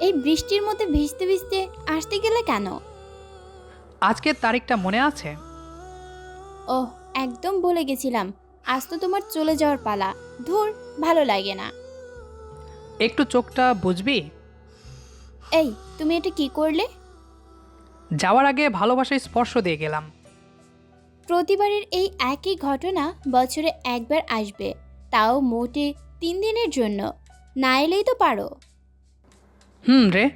এই বৃষ্টির মধ্যে ভিজতে ভিজতে আসতে গেলে কেন? আজকের তারিখটা মনে আছে? ওহ একদম বলে গেছিলাম। আজ তো তোমার চলে যাওয়ার পালা। ধুর ভালো লাগে না। একটু চোখটা বুঝবি? এই তুমি এটা কি করলে? যাওয়ার আগে ভালোবাসায় স্পর্শ দিয়ে গেলাম। প্রতিবারের এই একই ঘটনা বছরে একবার আসবে। তাও মোটে তিন দিনের জন্য। না এলেই তো পারো। হুম রে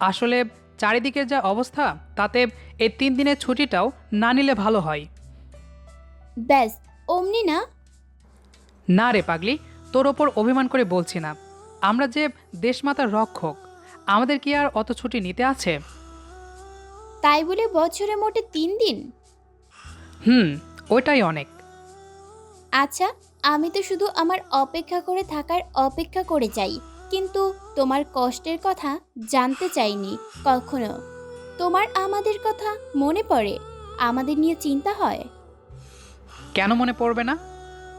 আসলে চারিদিকের যা অবস্থা তাতে এই তিন দিনের ছুটিটাও না নিলে ভালো হয়। ব্যাস অমনি না? না রে পাগলি তোর ওপর অভিমান করে বলছি না। আমরা যে দেশমাতার রক্ষক আমাদের কি আর অত ছুটি নিতে আছে? তাই বলে বছরে মোটে তিন দিন? হুম ওইটাই অনেক। আচ্ছা আমি তো শুধু আমার অপেক্ষা করে থাকার অপেক্ষা করে চাই কিন্তু তোমার কষ্টের কথা জানতে চাইনি কখনো। তোমার আমাদের কথা মনে পড়ে? আমাদের নিয়ে চিন্তা হয়? কেন মনে পড়বে না?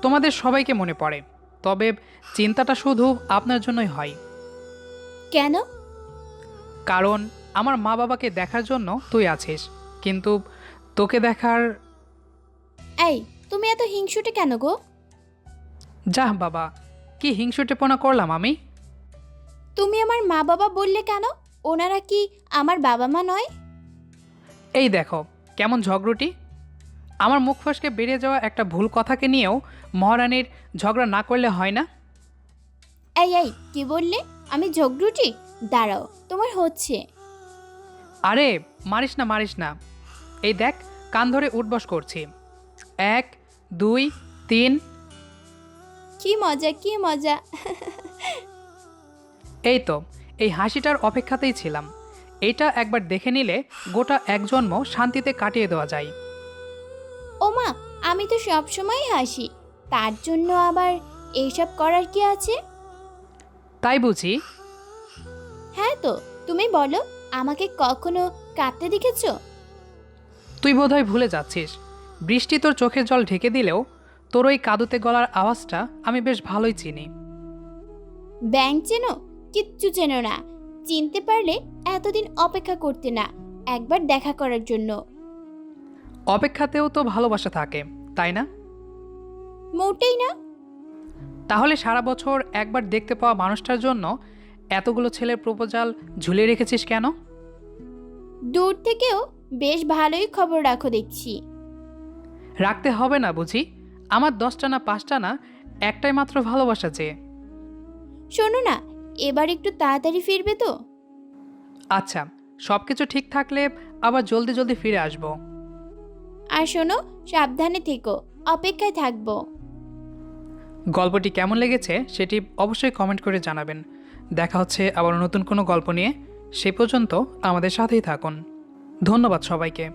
তোমাদের সবাইকে মনে পড়ে। তবে চিন্তাটা শুধু আপনার জন্যই হয়। কেন? কারণ আমার মা বাবাকে দেখার জন্য তুই আছিস। কিন্তু তোকে দেখার এই তুমি এত হিংসুটে কেন গো? যাহ বাবা কি হিংসুটেপনা করলাম আমি? তুমি আমার মা বাবা বললে কেন? ওনারা কি আমার বাবা মা নয়? এই দেখো কেমন ঝগড়ুটি? আমার মুখ ফসকে বেরিয়ে যাওয়া একটা ভুল কথাকে নিয়েও মহারানীর ঝগড়া না করলে হয় না? এই এই কি বললে? আমি ঝগড়ুটি? দাঁড়াও তোমার হচ্ছে। আরে মারিস না মারিস না। এই দেখ কান ধরে উঠবস করছি। এক দুই তিন কি মজা কি মজা। এই তো এই হাসিটার অপেক্ষাতেই ছিলাম। এটা একবার দেখে নিলে গোটা এক জন্ম শান্তিতে কাটিয়ে দেওয়া যায়। ওমা আমি তো সবসময় হাসি। তার জন্য আবার এইসব করার কি আছে? তাই বুঝি। হ্যাঁ তো তুমি বলো আমাকে কখনো কাঁদতে দেখেছ? তুই বোধহয় ভুলে যাচ্ছিস। বৃষ্টি তোর চোখের জল ঢেকে দিলেও তোর ওই কাদুতে গলার আওয়াজটা আমি বেশ ভালোই চিনি। ব্যাংক চেনো? কিচ্ছু চেনো না। চিনতে পারলে এতদিন অপেক্ষা করতে না একবার দেখা করার জন্য। অপেক্ষাতেও তো ভালোবাসা থাকে তাই না? মোটেই না। তাহলে সারা বছর একবার দেখতে পাওয়া মানুষটার জন্য এতগুলো ছেলের প্রপোজাল ঝুলিয়ে রেখেছিস কেন? দূর থেকেও বেশ ভালোই খবর রাখো দেখছি। রাখতে হবে না বুঝি? আমার দশটা না পাঁচটা না একটাই মাত্র ভালোবাসা যে। শোনো না এবার একটু তাড়াতাড়ি ফিরবে তো? আচ্ছা সব কিছু ঠিক থাকলে আবার জলদি জলদি ফিরে আসব। আর শোনো সাবধানে থেকো অপেক্ষায় থাকব। গল্পটি কেমন লেগেছে সেটি অবশ্যই কমেন্ট করে জানাবেন। দেখা হচ্ছে আবার নতুন কোনো গল্প নিয়ে। সে পর্যন্ত আমাদের সাথেই থাকুন। ধন্যবাদ সবাইকে।